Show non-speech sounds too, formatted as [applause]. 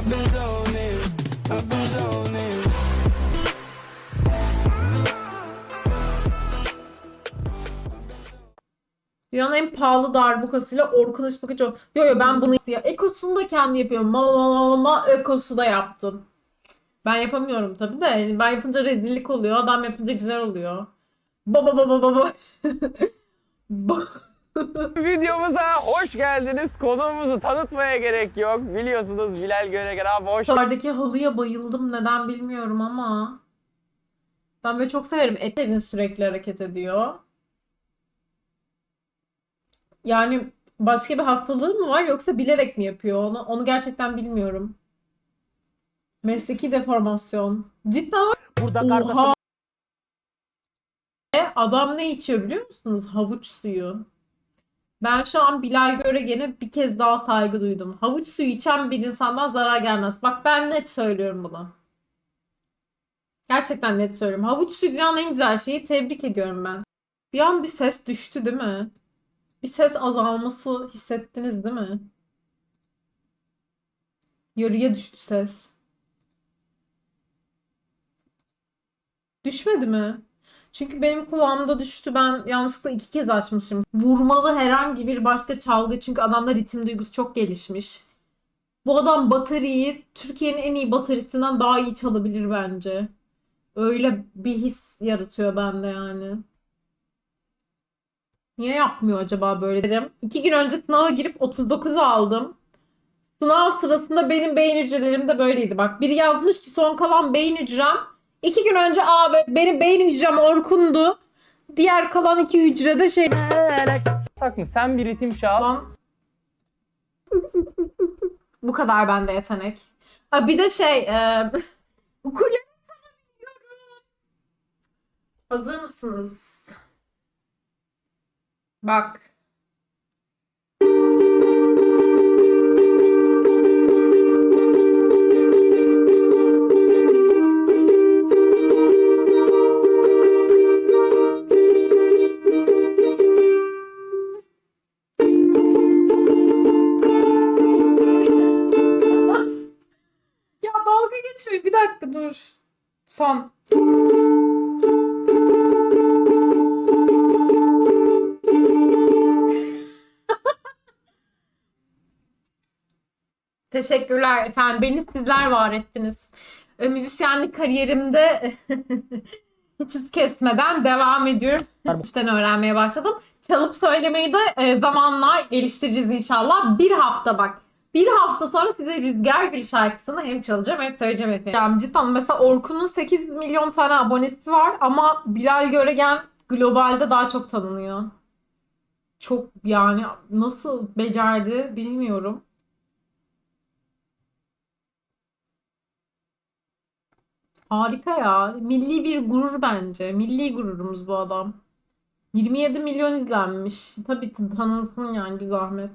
I've. Dünyanın en pahalı darbukasıyla Orkun Işbakıcı. Yo yo ben bunu ya ekosunu da kendi yapıyorum. Ma ma ma ma ma ekosu da yaptım. Ben yapamıyorum tabii de. Ben yapınca rezillik oluyor. Adam yapınca güzel oluyor. Baba baba baba. [laughs] [laughs] Videomuza hoş geldiniz. Konuğumuzu tanıtmaya gerek yok. Biliyorsunuz Bilal Göregen abi hoş Duvardaki halıya bayıldım. Neden bilmiyorum ama. Ben böyle çok severim. Etlerin sürekli hareket ediyor. Yani başka bir hastalığı mı var yoksa bilerek mi yapıyor onu? Onu gerçekten bilmiyorum. Mesleki deformasyon. Cidden Burada Oha. E, Adam ne içiyor biliyor musunuz? Havuç suyu. Ben şu an Bilal Göregen'e bir kez daha saygı duydum. Havuç suyu içen bir insandan zarar gelmez. Bak ben net söylüyorum bunu. Gerçekten net söylüyorum. Havuç suyu dünyanın en güzel şeyi. Tebrik ediyorum ben. Bir an bir ses düştü değil mi? Bir ses azalması hissettiniz değil mi? Yarıya düştü ses. Düşmedi mi? Çünkü benim kulağımda düştü. Ben yanlışlıkla iki kez açmışım. Vurmalı herhangi bir başka çalgı. Çünkü adamda ritim duygusu çok gelişmiş. Bu adam bataryayı Türkiye'nin en iyi bataryasından daha iyi çalabilir bence. Öyle bir his yaratıyor bende yani. Niye yapmıyor acaba böyle derim. İki gün önce sınava girip 39 aldım. Sınav sırasında benim beyin hücrelerim de böyleydi. Bak biri yazmış ki son kalan beyin hücrem İki gün önce abi benim beyin hücrem Orkun'du. Diğer kalan iki hücre de şey Sak mı? Sen bir ritim çal. lan. Bu kadar bende yetenek. Ha, bir de şey e. Hazır mısınız? Bak. Dakika dur. Son. [laughs] Teşekkürler efendim. Beni sizler var ettiniz. Müzisyenlik kariyerimde [laughs] hiç hız kesmeden devam ediyorum. İşten öğrenmeye başladım. Çalıp söylemeyi de e, zamanla geliştireceğiz inşallah. Bir hafta bak. Bir hafta sonra size Rüzgar Gül şarkısını hem çalacağım hem söyleyeceğim efendim. Yani cidden mesela Orkun'un 8 milyon tane abonesi var ama Bilal Göregen globalde daha çok tanınıyor. Çok yani nasıl becerdi bilmiyorum. Harika ya. Milli bir gurur bence. Milli gururumuz bu adam. 27 milyon izlenmiş. Tabii tanınsın yani bir zahmet.